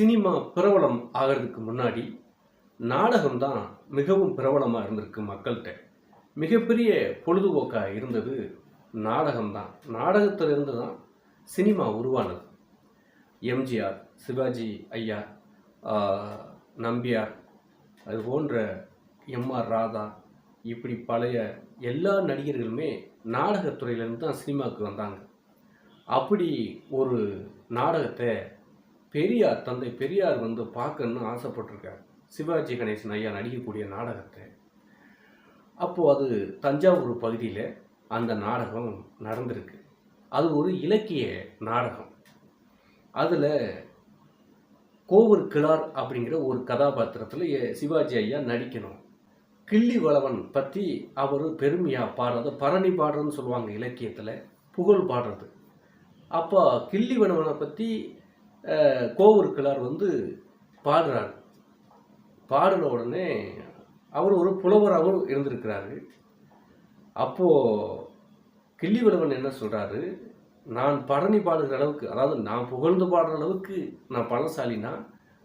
Cinema பிரபலம் ஆகிறதுக்கு முன்னாடி நாடகம் தான் மிகவும் பிரபலமாக இருந்திருக்கு மக்கள்கிட்ட. மிகப்பெரிய பொழுதுபோக்காக இருந்தது நாடகம் தான் நாடகத்திலிருந்து தான் சினிமா உருவானது. எம்ஜிஆர் சிவாஜி ஐயா நம்பியார் அது போன்ற எம்ஆர் ராதா இப்படி பழைய எல்லா நடிகர்களுமே நாடகத்துறையிலேருந்து தான் சினிமாவுக்கு வந்தாங்க. அப்படி ஒரு நாடகத்தை பெரியார் தந்தை பெரியார் வந்து பார்க்கணுன்னு ஆசைப்பட்டிருக்கார். சிவாஜி கணேசன் ஐயா நடிக்கக்கூடிய நாடகத்தை. அப்போது அது தஞ்சாவூர் பகுதியில் அந்த நாடகம் நடந்திருக்கு. அது ஒரு இலக்கிய நாடகம். அதில் கோவூர் கிளார் அப்படிங்கிற ஒரு கதாபாத்திரத்தில் சிவாஜி ஐயா நடிக்கணும். கிள்ளி வளவன் பற்றி அவர் பெருமையாக பாடுறது பரணி பாடுறதுன்னு சொல்லுவாங்க இலக்கியத்தில் புகழ் பாடுறது. அப்போ கிள்ளி வளவனை பற்றி கோவூர் கிளார் வந்து பாடுறாரு. பாடின உடனே அவர் ஒரு புலவராகவும் இருந்திருக்கிறாரு. அப்போது கிள்ளிவளவன் என்ன சொல்கிறாரு நான் பழனி பாடுகிற அளவுக்கு அதாவது நான் புகழ்ந்து பாடுற அளவுக்கு நான் பழசாலினா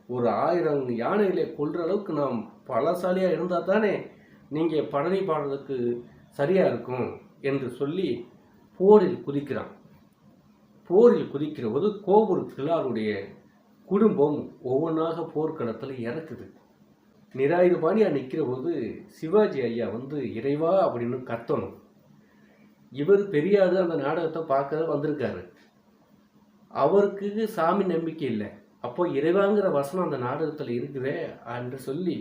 ஒரு ஆயிரம் யானைகளை கொள்கிற அளவுக்கு நான் பழசாலியாக இருந்தால் தானே நீங்கள் பழனி பாடுறதுக்கு சரியாக இருக்கும் என்று சொல்லி போரில் குதிக்கிறான். போரில் குதிக்கிற போது கோவூர் கிளாருடைய குடும்பம் ஒவ்வொன்றாக போர்க்களத்தில் இறக்குது. நிராயுதபாணியாக நிற்கிற போது சிவாஜி ஐயா வந்து இறைவா அப்படின்னு கத்தணும். இவர் பெரியார் அந்த நாடகத்தை பார்க்க வந்திருக்காரு. அவருக்கு சாமி நம்பிக்கை இல்லை. அப்போ இறைவாங்கிற வசனம் அந்த நாடகத்தில் இருக்குதே என்று சொல்லி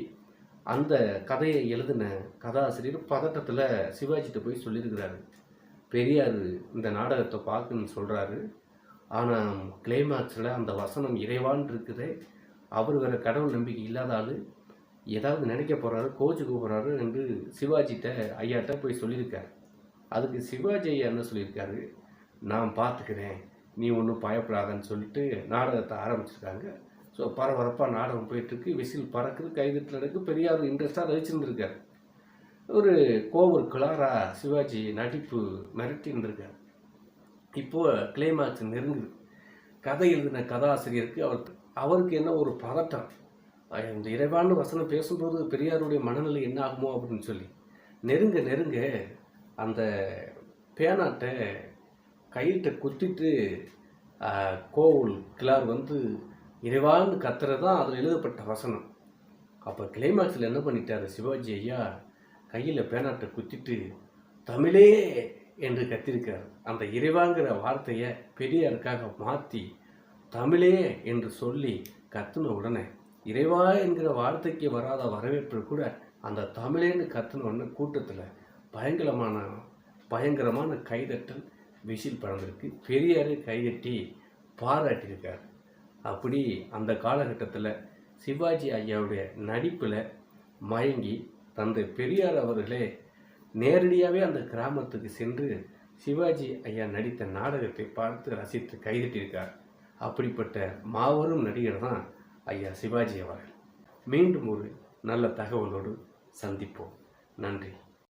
அந்த கதையை எழுதின கதாசிரியர் பதட்டத்தில் சிவாஜிட்ட போய் சொல்லியிருக்கிறாரு. பெரியார் இந்த நாடகத்தை பார்க்குன்னு சொல்கிறாரு ஆனால் கிளைமேக்ஸில் அந்த வசனம் இறைவான் இருக்குதே. அவர் வேறு கடவுள் நம்பிக்கை இல்லாத ஆள். ஏதாவது நினைக்க போகிறாரு கோச்சுக்க போகிறாரு என்று சிவாஜிகிட்ட ஐயாட்ட போய் சொல்லியிருக்காரு. அதுக்கு சிவாஜி ஐயா என்ன சொல்லியிருக்காரு? நான் பார்த்துக்கிறேன். நீ ஒன்றும் பயப்படாதன்னு சொல்லிட்டு நாடகத்தை ஆரம்பிச்சிருக்காங்க. ஸோ பரபரப்பாக நாடகம் போயிட்டுருக்கு விசில் பறக்குது கைதுட்டு இருக்கு பெரியார் இன்ட்ரெஸ்ட்டாக ரசிச்சுருந்துருக்காரு. ஒரு கோவூர் கிளாரா சிவாஜி நடிப்பு மிரட்டின்னு இருந்திருக்காரு இப்போ கிளைமாக்ஸ் நெருங்குது. கதை எழுதின கதாசிரியருக்கு அவர் அவருக்கு என்ன ஒரு பதட்டம்? இந்த இறைவான வசனம் பேசும்போது பெரியாருடைய மனநிலை என்ன ஆகுமோ அப்படின்னு சொல்லி. நெருங்க நெருங்க அந்த பேனாட்டை கையிட்ட குத்திட்டு கோவில் கிளார் வந்து இறைவான்னு கத்துறது தான் அதில் எழுதப்பட்ட வசனம். அப்போ கிளைமாக்ஸில் என்ன பண்ணிட்டார் சிவாஜி ஐயா? கையில் பேனாட்டை குத்திட்டு தமிழே என்று கத்திருக்கார் அந்த இறைவாங்கிற வார்த்தையை பெரியாருக்காக மாற்றி தமிழே என்று சொல்லி கத்துன உடனே இறைவா என்கிற வார்த்தைக்கு வராத வரவேற்பு கூட அந்த தமிழேன்னு கத்துன உடனே கூட்டத்தில் பயங்கரமான பயங்கரமான கைதட்டல் விசில் பறந்திருக்கு. பெரியார் கைதட்டி பாராட்டியிருக்கார். அப்படி அந்த காலகட்டத்தில் சிவாஜி ஐயாவுடைய நடிப்பில் மயங்கி தந்தை பெரியார் அவர்களே நேரடியாகவே அந்த கிராமத்துக்கு சென்று சிவாஜி ஐயா நடித்த நாடகத்தை பார்த்து ரசித்து கைதிட்டிருக்கார் அப்படிப்பட்ட மாபெரும் நடிகர் தான் ஐயா சிவாஜி அவர்கள். மீண்டும் ஒரு நல்ல தகவலோடு சந்திப்போம். நன்றி.